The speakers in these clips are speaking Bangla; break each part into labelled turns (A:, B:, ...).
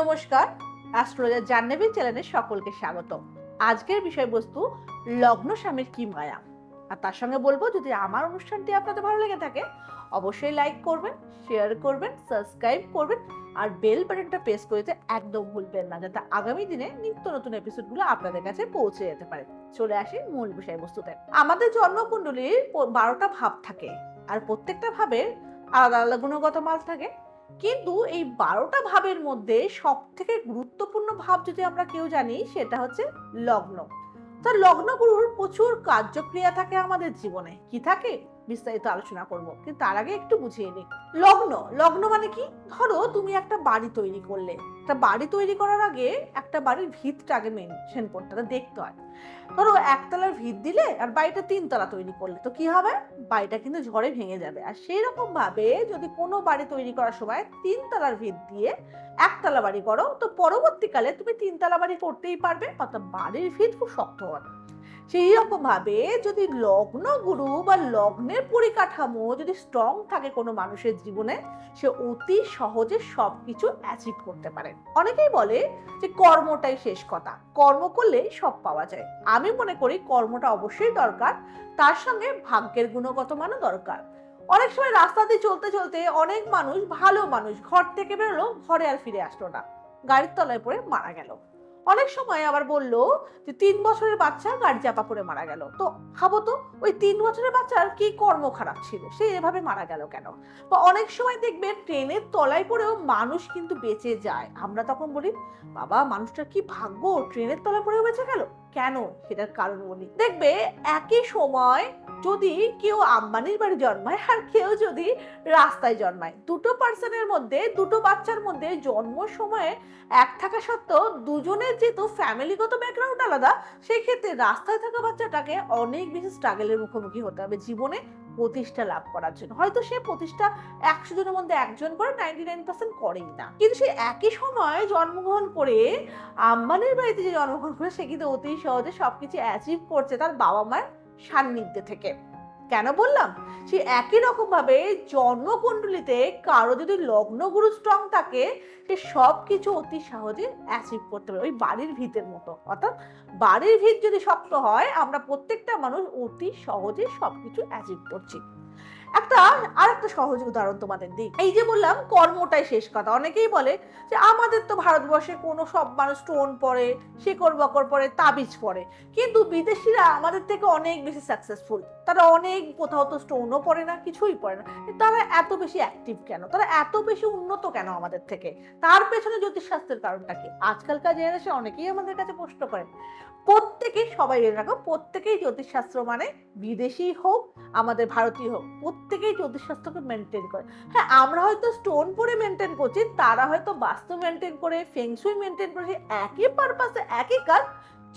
A: নমস্কার, অ্যাস্ট্রোলজার জাহ্নবী চ্যানেলে সকলকে স্বাগত। আজকের বিষয়বস্তু, লগ্ন স্বামীর কি মায়া? আর তার সঙ্গে বলব, যদি আমার অনুষ্ঠানটি আপনাদের ভালো লেগে থাকে, অবশ্যই লাইক করবেন শেয়ার করবেন সাবস্ক্রাইব করবেন, আর বেল বাটনটা প্রেস করে দিতে একদম ভুলবেন না, যাতে আগামী দিনে নিত্য নতুন এপিসোডগুলো আপনাদের কাছে পৌঁছে যেতে পারে। চলে আসি মূল বিষয়বস্তুতে। আমাদের জন্মকুণ্ডলীর বারোটা ভাব থাকে, আর প্রত্যেকটা ভাবের আলাদা আলাদা গুণগত মাল থাকে। কিন্তু এই বারোটা ভাবের মধ্যে সব থেকে গুরুত্বপূর্ণ ভাব যদি আমরা কেউ জানি, সেটা হচ্ছে লগ্ন। তা লগ্ন গুরুর প্রচুর কার্যক্রিয়া থাকে আমাদের জীবনে। কি থাকে? বিস্তারিত আলোচনা করব কিন্তু তার আগে একটু বুঝিয়ে নিই। লগ্ন লগ্ন মানে কি? ধরো তুমি একটা বাড়ি তৈরি করলে। একটা বাড়ি তৈরি করার আগে একটা বাড়ির ভিতটা আগে মেনশন করতে হবে, দেখতে হয়। ধরো একতলার ভিত দিলে আর বাড়িটা তিনতলা তৈরি করলে তো কি হবে? বাড়িটা কিন্তু ঝড়ে ভেঙে যাবে। আর সেই রকম ভাবে যদি কোনো বাড়ি তৈরি করার সময় তিনতলার ভিত দিয়ে একতলা বাড়ি করো তো পরবর্তীকালে তুমি তিনতলা বাড়ি করতেই পারবে অর্থাৎ বাড়ির ভিত খুব শক্ত হবে। সেই রকম ভাবে যদি লগ্ন গুরু বা লগ্নের পরিকাঠামো যদি স্ট্রং থাকে কোনো মানুষের জীবনে, সে অতি সহজে সবকিছু অ্যাচিভ করতে পারে। অনেকেই বলে যে কর্মটাই শেষ কথা, কর্ম করলে সব পাওয়া যায়। আমি মনে করি কর্মটা অবশ্যই দরকার, তার সঙ্গে ভাগ্যের গুণগত মানও দরকার। অনেক সময় রাস্তা দিয়ে চলতে চলতে অনেক মানুষ, ভালো মানুষ, ঘর থেকে বেরোলো, ঘরে আর ফিরে আসলো না। গাড়ির তলায় পড়ে মারা গেল। অনেক সময় আবার বলল যে তিন বছরের বাচ্চা গাড়ি চাপা পড়ে মারা গেল। তো ভাবো তো, ওই তিন বছরের বাচ্চার কি কর্ম খারাপ ছিল? সে এভাবে মারা গেল কেন? বা অনেক সময় দেখবে ট্রেনের তলায় পড়েও মানুষ কিন্তু বেঁচে যায়। আমরা তখন বলি, বাবা, মানুষটার কি ভাগ্য? ট্রেনের তলায় পড়েও বেঁচে গেল? কেন সেটার কারণ বলি। দেখবে একই সময় যদি কেউ আম্বানির বাড়ি জন্মায় আর কেউ যদি রাস্তায় জন্মায়, দুটো পার্সনের মধ্যে, দুটো বাচ্চার মধ্যে জন্ম সময়ে এক থাকা সত্ত্বেও দুজনের যেহেতু ফ্যামিলিগত ব্যাকগ্রাউন্ড আলাদা সেই ক্ষেত্রে রাস্তায় থাকা বাচ্চাটাকে অনেক বেশি স্ট্রাগলের মুখোমুখি হতে হবে জীবনে। প্রতিষ্ঠা লাভ করার জন্য। হয়তো সে প্রতিষ্ঠা একশো জনের মধ্যে একজন করে নাইনটি নাইন পার্সেন্ট করেই না। কিন্তু সে একই সময় জন্মগ্রহণ করে আম্বানির বাড়িতে যে জন্মগ্রহণ করে, সে কিন্তু অতি সহজে সবকিছু অ্যাচিভ করছে তার বাবা মায়ের সান্নিধ্যে থেকে। কেন বললাম? সে একই রকমভাবে জন্মকুণ্ডলিতে কারও যদি লগ্ন গুরু স্ট্রং থাকে, সে সব কিছু অতি সহজে অ্যাচিভ করতে পারে। ওই বাড়ির ভিতের মতো। অর্থাৎ বাড়ির ভিত যদি শক্ত হয়, আমরা প্রত্যেকটা মানুষ অতি সহজে সব কিছু অ্যাচিভ করছি। একটা আর একটা সহজ উদাহরণ তোমাদের দিই। এই যে বললাম, কর্মটাই শেষ কথা। অনেকেই বলে যে, আমাদের তো ভারতবর্ষে কোনো সব মানুষ স্টোন পরে, শেকড় বকর পরে, তাবিজ পরে। কিন্তু বিদেশিরা আমাদের থেকে অনেক বেশি সাকসেসফুল তারা অনেক কোথাও তো স্টোনও পড়ে না, কিছুই পড়ে না। তারা এত বেশি অ্যাক্টিভ কেন? তারা এত বেশি উন্নত কেন আমাদের থেকে? তার পেছনে জ্যোতিষশাস্ত্রের কারণটা কি? আজকালকার জেনারেশন অনেকেই আমাদের কাছে প্রশ্ন করেন প্রত্যেকেই সবাই জেনে রাখো, প্রত্যেকেই জ্যোতিষশাস্ত্র মানে বিদেশি হোক, আমাদের ভারতীয় হোক প্রত্যেকেই জ্যোতিষশাস্ত্রকে মেনটেন করে। হ্যাঁ আমরা হয়তো স্টোন পরে মেনটেন করছি, তারা হয়তো বাস্তু মেনটেন করে ফেংসুই মেনটেন করে একই পারপাসে একই কাজ,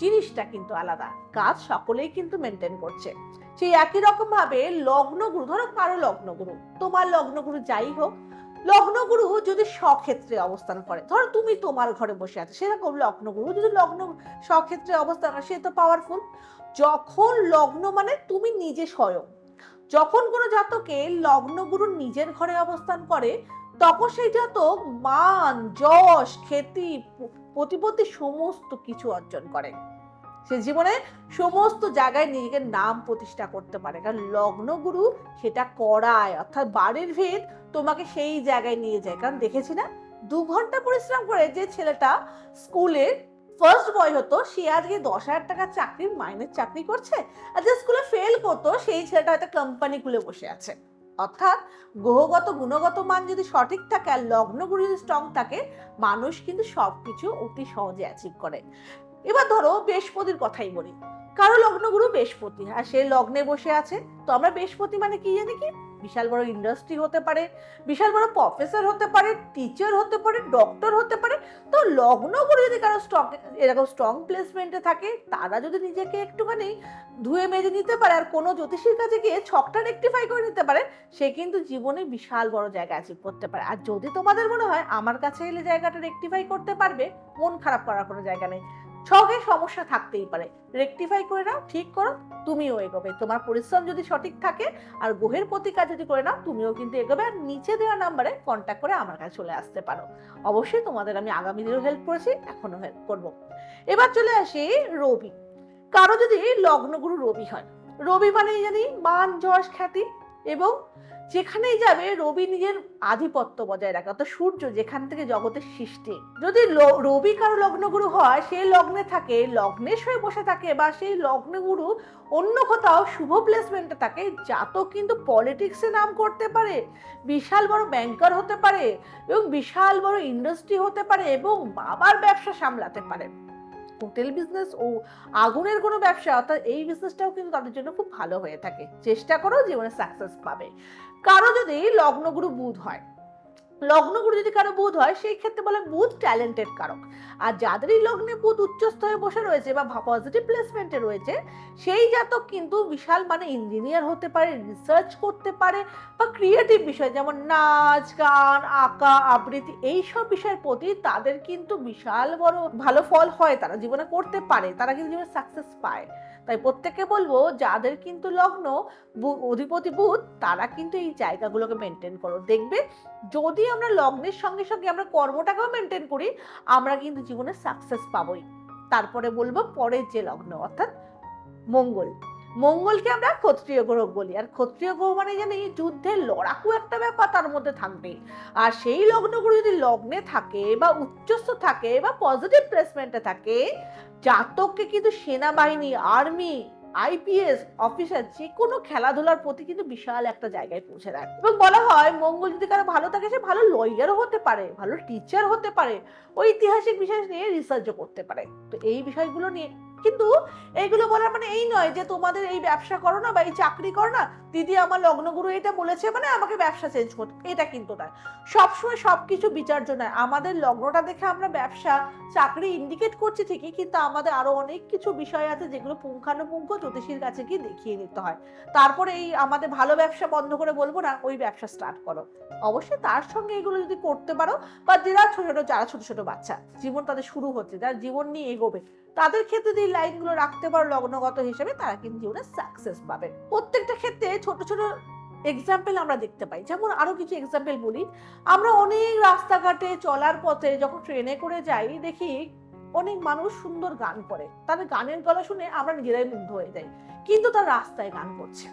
A: জিনিসটা কিন্তু আলাদা। কাজ সকলেই কিন্তু মেনটেন করছে। সেই একই রকম ভাবে লগ্নগুরু ধরো কারও লগ্নগুরু তোমার লগ্নগুরু যাই হোক লগ্নগুরু যদি স্বক্ষেত্রে অবস্থান করে, ধরো তুমি তোমার ঘরে বসে আছো, সেরকম লগ্নগুরু যদি লগ্ন স্বক্ষেত্রে অবস্থান করে, সে তো পাওয়ারফুল যখন লগ্ন মানে তুমি নিজে স্বয়ং যখন কোনো জাতকে লগ্নগুরু নিজের ঘরে অবস্থান করে, তখন সেই জাতক মান, যশ, খ্যাতি প্রতিপত্তি সমস্ত কিছু অর্জন করে। সে জীবনে সমস্ত জায়গায় নিজেকে নাম প্রতিষ্ঠা করতে পারে। কারণ লগ্নগুরু সেটা করায়, অর্থাৎ বাড়ির ভিত তোমাকে সেই জায়গায় নিয়ে যায়। কারণ দেখেছি না, দু ঘণ্টা পরিশ্রম করে যে ছেলেটা স্কুলে ফার্স্ট বয় হতো, সে আজকে দশ হাজার টাকার চাকরির মাইনের চাকরি করছে, আর যে স্কুলে ফেল করতো, সেই ছেলেটা হয়তো কোম্পানি খুলে বসে আছে। অর্থাৎ গ্রহগত, গুণগত মান যদি সঠিক থাকে আর লগ্নগুলো যদি স্ট্রং থাকে, মানুষ কিন্তু সবকিছু অতি সহজে অ্যাচিভ করে। এবার ধরো বৃহস্পতির কথাই বলি। কারও লগ্নগুরু বৃহস্পতি, আর সে লগ্নে বসে আছে। তো আমরা বৃহস্পতি মানে কি জানি কি? বিশাল বড় ইন্ডাস্ট্রি হতে পারে, বিশাল বড় প্রফেসর হতে পারে টিচার হতে পারে ডক্টর হতে পারে, তো লগ্নগুরু যদি কারও স্ট্রং এরকম স্ট্রং প্লেসমেন্টে থাকে, তারা যদি নিজেকে একটুখানি ধুয়ে মেজে নিতে পারে আর কোনো জ্যোতিষীর কাছে গিয়ে ছকটা রেকটিফাই করে নিতে পারে, সে কিন্তু জীবনে বিশাল বড় জায়গা অ্যাচিভ করতে পারে। আর যদি তোমাদের মনে হয় আমার কাছে এলে জায়গাটা রেকটিফাই করতে পারবে, মন খারাপ করার কোনো জায়গা নেই। ছকে সমস্যা থাকতেই পারে। রেকটিফাই করে নাও, ঠিক করো, তুমিও এগোবে। তোমার পরিশ্রম যদি সঠিক থাকে আর গ্রহের প্রতিকার যদি করে নাও, তুমিও কিন্তু এগোবে। আর নিচে দেওয়া নাম্বারে কন্ট্যাক্ট করে আমার কাছে চলে আসতে পারো। অবশ্যই তোমাদের আমি আগামী দিনেও হেল্প করেছি, এখনও হেল্প করব। এবার চলে আসি রবি। কারও যদি লগ্নগুরু রবি হয়, রবি মানে জানি মান, যশ, খ্যাতি এবং যেখানেই যাবে রবি নিজের আধিপত্য বজায় রাখে। অর্থাৎ সূর্য যেখান থেকে জগতের সৃষ্টি। যদি রবি কারও লগ্নগুরু হয় সেই লগ্নে থাকে লগ্নের হয়ে বসে থাকে বা সেই লগ্নগুরু অন্য কোথাও শুভ প্লেসমেন্টে থাকে, জাতক কিন্তু পলিটিক্সে নাম করতে পারে, বিশাল বড় ব্যাংকার হতে পারে এবং বিশাল বড় ইন্ডাস্ট্রি হতে পারে এবং বাবার ব্যবসা সামলাতে পারে। হোটেল বিজনেস ও আগুনের কোনো ব্যবসা, অর্থাৎ এই বিজনেসটাও কিন্তু তাদের জন্য খুব ভালো হয়ে থাকে। চেষ্টা করো জীবনে সাকসেস পাবে। কারও যদি লগ্নগুরু বুধ হয় লগ্নগুরু যদি কারও বুধ হয়, সেই ক্ষেত্রে বলে বুধ ট্যালেন্টেড কারক। আর যাদের এই লগ্নে বুধ উচ্চস্থ হয়ে বসে রয়েছে বা পজিটিভ প্লেসমেন্টে রয়েছে, সেই জাতক কিন্তু বিশাল মানে ইঞ্জিনিয়ার হতে পারে রিসার্চ করতে পারে বা ক্রিয়েটিভ বিষয় যেমন নাচ, গান, আঁকা, আবৃত্তি, এইসব বিষয়ের প্রতি তাদের কিন্তু বিশাল বড় ভালো ফল হয়। তারা জীবনে করতে পারে, তারা কিন্তু জীবনে সাকসেস পায়। তাই প্রত্যেককে বলব, যাদের কিন্তু লগ্ন অধিপতি বুধ, তারা কিন্তু এই জায়গাগুলোকে মেনটেন করো। দেখবে যদি আমরা লগ্নের সঙ্গে সঙ্গে আমরা কর্মটাকেও মেনটেন করি, আমরা কিন্তু জীবনে সাকসেস পাবই। তারপরে বলব পরের যে লগ্ন, অর্থাৎ মঙ্গল। মঙ্গলকে আমরা ক্ষত্রিয় গ্রহ বলি। আর ক্ষত্রিয় গ্রহ মানে জানি যুদ্ধের লড়াকু একটা ব্যাপার, তার মধ্যে থাকবে আর সেই লগ্নগুলো যদি লগ্নে থাকে বা উচ্চস্থ থাকে বা পজিটিভ প্লেসমেন্টে থাকে, জাতককে কিন্তু সেনাবাহিনী আর্মি আইপিএস অফিসার যে কোনো খেলাধুলার প্রতি কিন্তু বিশাল একটা জায়গায় পৌঁছে দেয়। এবং বলা হয়, মঙ্গল যদি কারও ভালো থাকে, সে ভালো লয়ারও হতে পারে, ভালো টিচার হতে পারে, ঐতিহাসিক বিষয় নিয়ে রিসার্চও করতে পারে। তো এই বিষয়গুলো নিয়ে কিন্তু এইগুলো বলার মানে এই নয় যে তোমাদের এই ব্যবসা করো না বা এই চাকরি করো না। দিদি আমার লগ্নগুরু এটা বলেছে মানে আমাকে ব্যবসা চেঞ্জ করতে। এটা কিন্তু নয়। সবসময় সবকিছু বিচার্য নয়। আমাদের লগ্নটা দেখে আমরা ব্যবসা, চাকরি ইন্ডিকেট করছি ঠিকই, কিন্তু আমাদের আরও অনেক কিছু বিষয় আছে যেগুলো পুঙ্খানুপুঙ্খ জ্যোতিষীর কাছে গিয়ে দেখিয়ে নিতে হয়। তারপরে এই আমাদের ভালো ব্যবসা বন্ধ করে বলব না, ওই ব্যবসা স্টার্ট করো। অবশ্যই তার সঙ্গে এগুলো যদি করতে পারো বা যারা ছোট ছোট, যারা ছোট ছোট বাচ্চা, জীবন তাদের শুরু হচ্ছে, যারা জীবন নিয়ে এগোবে তাদের ক্ষেত্রে যদি লাইনগুলো রাখতে পারো লগ্নগত হিসেবে, তারা কিন্তু জীবনে সাকসেস পাবে। প্রত্যেকটা ক্ষেত্রে ছোট ছোট এক্সাম্পল আমরা দেখতে পাই। যেমন আরও কিছু এক্সাম্পল বলি। আমরা অনেক রাস্তাঘাটে চলার পথে যখন ট্রেনে করে যাই, দেখি অনেক মানুষ সুন্দর গান করে। তাদের গানের গলা শুনে আমরা নিজেরাই মুগ্ধ হয়ে যাই। কিন্তু তার রাস্তায় গান করছে।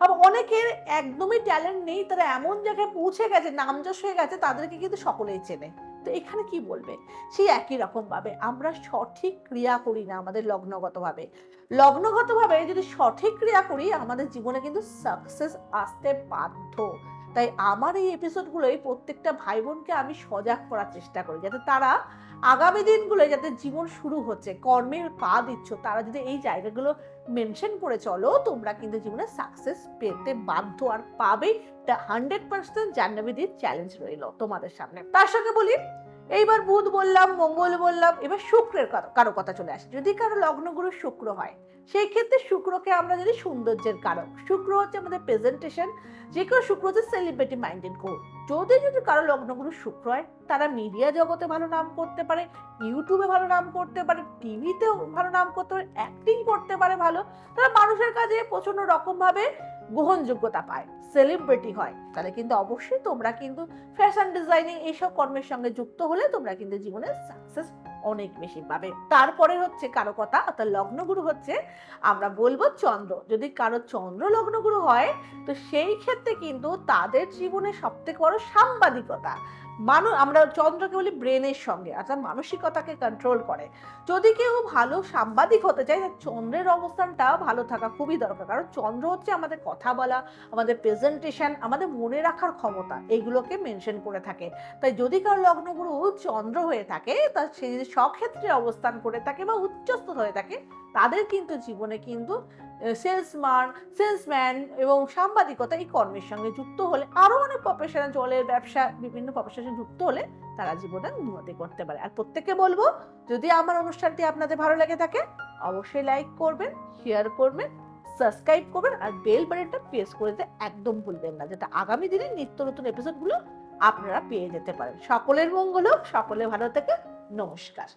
A: আবার অনেকের একদমই ট্যালেন্ট নেই, তারা এমন জায়গায় পৌঁছে গেছে নামযশ হয়ে গেছে, তাদেরকে কিন্তু সকলেই চেনে। তো এখানে কি বলবে? সেই একই রকম ভাবে আমরা সঠিক ক্রিয়া করি না আমাদের লগ্নগতভাবে। লগ্নগতভাবে যদি সঠিক ক্রিয়া করি, আমাদের জীবনে কিন্তু সাকসেস আসতে বাধ্য। তাই আমার এই এপিসোডগুলোই প্রত্যেকটা ভাই বোনকে আমি সজাগ করার চেষ্টা করি, যাতে তারা আগামী দিনগুলো যাতে জীবন শুরু হচ্ছে, কর্মের পা দিচ্ছ, তারা যদি এই জায়গাগুলো মেনশন করে চলো, তোমরা কিন্তু জীবনে সাকসেস পেতে বাধ্য। আর পাবেই হান্ড্রেড পার্সেন্ট জাহ্নবীদের চ্যালেঞ্জ রইল তোমাদের সামনে। তার সঙ্গে বলি এইবার বুধ বললাম, মঙ্গল বললাম, এবার শুক্রের কারো- কথা চলে আসে। যদি কারও লগ্নগুরু শুক্র হয়, সেই ক্ষেত্রে শুক্রকে আমরা যদি সৌন্দর্যের কারক, শুক্র হচ্ছে আমাদের প্রেজেন্টেশন যে কেউ শুক্র হচ্ছে সেলিব্রিটি মাইন্ডেড গোল যদি যদি কারও লগ্নগুলো শুক্র হয়, তারা মিডিয়া জগতে ভালো নাম করতে পারে ইউটিউবে ভালো নাম করতে পারে টিভিতেও ভালো নাম করতে পারে অ্যাক্টিং করতে পারে ভালো, তারা মানুষের কাছে প্রচণ্ড রকম ভাবে গ্রহণযোগ্যতা পায় সেলিব্রিটি হয়, তাহলে কিন্তু অবশ্যই তোমরা কিন্তু ফ্যাশন ডিজাইনিং এইসব কর্মের সঙ্গে যুক্ত হলে তোমরা কিন্তু জীবনে সাকসেস অনেক বেশি পাবে। তারপরে হচ্ছে কারও কথা, অর্থাৎ লগ্নগুরু হচ্ছে, আমরা বলব চন্দ্র। যদি কারও চন্দ্র লগ্নগুরু হয়, তো সেই ক্ষেত্রে কিন্তু তাদের জীবনে সবথেকে বড় সাংবাদিকতা। মানুষ আমরা চন্দ্রকে বলি ব্রেনের সঙ্গে, অর্থাৎ মানসিকতাকে কন্ট্রোল করে। যদি কেউ ভালো সাংবাদিক হতে চায় চন্দ্রের অবস্থানটা ভালো থাকা খুবই দরকার। কারণ চন্দ্র হচ্ছে আমাদের কথা বলা, আমাদের প্রেজেন্টেশন আমাদের মনে রাখার ক্ষমতা এইগুলোকে মেনশন করে থাকে। তাই যদি কারও লগ্নগুরু চন্দ্র হয়ে থাকে, তা সে যদি স্বক্ষেত্রে অবস্থান করে থাকে বা উচ্চস্থ হয়ে থাকে, তাদের কিন্তু জীবনে কিন্তু সেলসম্যান সেলসম্যান এবং সাংবাদিকতা এই কর্মের সঙ্গে যুক্ত হলে আরও অনেক প্রফেশনে জলের ব্যবসা, বিভিন্ন প্রফেশনে যুক্ত হলে তারা জীবনে উন্নতি করতে পারে। আর প্রত্যেককে বলব, যদি আমার অনুষ্ঠানটি আপনাদের ভালো লেগে থাকে, অবশ্যই লাইক করবেন শেয়ার করবেন সাবস্ক্রাইব করবেন আর বেল বাটনটা প্রেস করে দিতে একদম ভুলবেন না, যাতে আগামী দিনে নিত্য নতুন এপিসোডগুলো আপনারা পেয়ে যেতে পারেন। সকলের মঙ্গল হোক, সকলে ভালো থেকে নমস্কার।